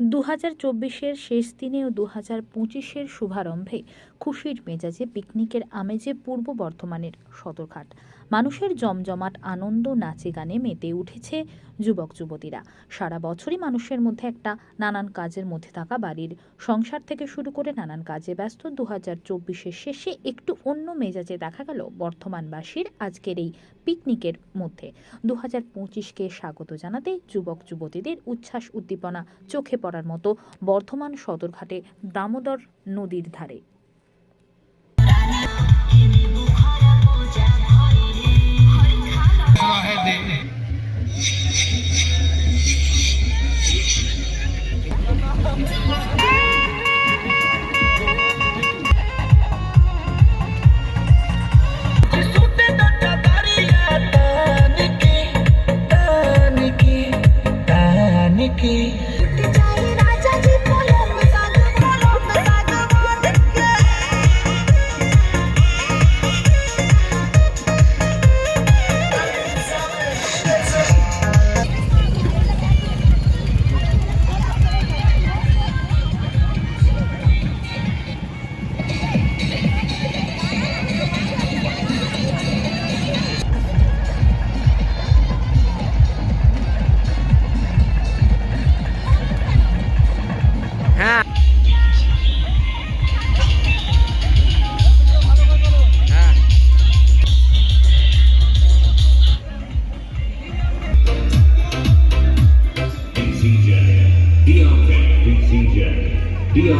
দু হাজার চব্বিশের শেষ দিনে ও দু হাজার পঁচিশের শুভারম্ভে খুশির মেজাজে পিকনিকের আমেজে পূর্ব বর্ধমানের সদরঘাট। মানুষের জমজমাট আনন্দ নাচে গানে মেতে উঠেছে যুবক যুবতীরা। সারা বছরই মানুষের মধ্যে একটা নানান কাজের মধ্যে থাকা বাড়ির সংসার থেকে শুরু করে নানান কাজে ব্যস্ত দু হাজার চব্বিশের শেষে একটু অন্য মেজাজে দেখা গেল বর্ধমানবাসীর আজকের এই পিকনিকের মধ্যে। দু হাজার পঁচিশকে স্বাগত জানাতে যুবক যুবতীদের উচ্ছ্বাস উদ্দীপনা চোখে পড়ার মতো বর্ধমান সদরঘাটে দামোদর নদীর ধারে।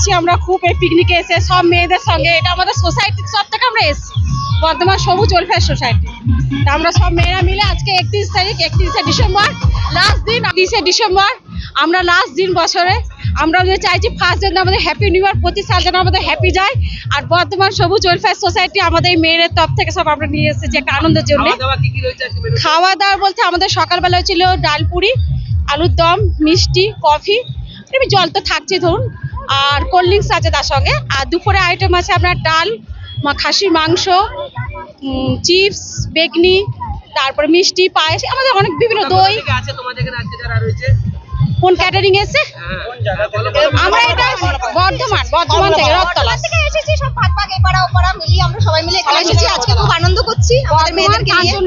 করছি আমরা খুব এই পিকনিকে এসে সব মেয়েদের সঙ্গে। এটা আমাদের সোসাইটির সব থেকে আমরা এসেছি। বর্ধমান সবুজ ওয়েলফেয়ার সোসাইটি আমরা সব মেয়েরা মিলে আজকে একত্রিশ তারিখ একত্রিশে ডিসেম্বর লাস্ট দিন তিরিশে ডিসেম্বর আমরা লাস্ট দিন বছরে। আমরা চাইছি ফার্স্ট যেন আমাদের হ্যাপি নিউ ইয়ার প্রতি সাল যেন আমাদের হ্যাপি যায়। আর বর্ধমান সবুজ ওয়েলফেয়ার সোসাইটি আমাদের এই মেয়েদের তরফ থেকে সব আমরা নিয়ে এসেছি একটা আনন্দের জন্য? খাওয়া দাওয়া বলতে আমাদের সকালবেলা ছিল ডাল পুরি আলুর দম মিষ্টি কফি। জল তো থাকছে ধরুন। আর কোল্ড ড্রিঙ্কস আছে তার সঙ্গে। আর দুপুরে আইটেম আছে আপনার ডাল মা- খাসির মাংস চিপস বেগনি তারপরে মিষ্টি পায়েস আমাদের অনেক বিভিন্ন দই। কোন ক্যাটারিং এসে হ্যাঁ। আমরা এটা বর্ধমান। বর্ধমান থেকে রথতলা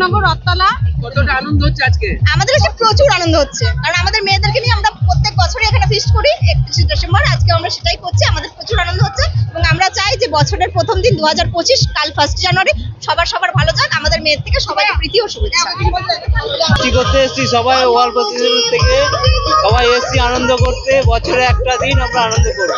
নিয়ে রথতলা। কতটা আনন্দ হচ্ছে আজকে? আমাদের কাছে প্রচুর আনন্দ হচ্ছে। কারণ আমাদের মেয়েদেরকে নিয়ে আমরা প্রত্যেক বছরই এখানে ফিস্ট করি একত্রিশে ডিসেম্বর। আজকে আমরা সেটাই করছি আমাদের প্রচুর আনন্দ হচ্ছে। এবং আমরা চাই যে বছরের প্রথম দিন দু হাজার পঁচিশ কাল ফার্স্ট জানুয়ারি সবার সবার ভালো যাক আমাদের মেয়ের থেকে সবাইকে প্রীতি ও শুভেচ্ছা। কি করতে এসেছি সবাই ওয়াল প্রতিদিন থেকে। সবাই এসেছি আনন্দ করতে বছরে একটা দিন আমরা আনন্দ করি।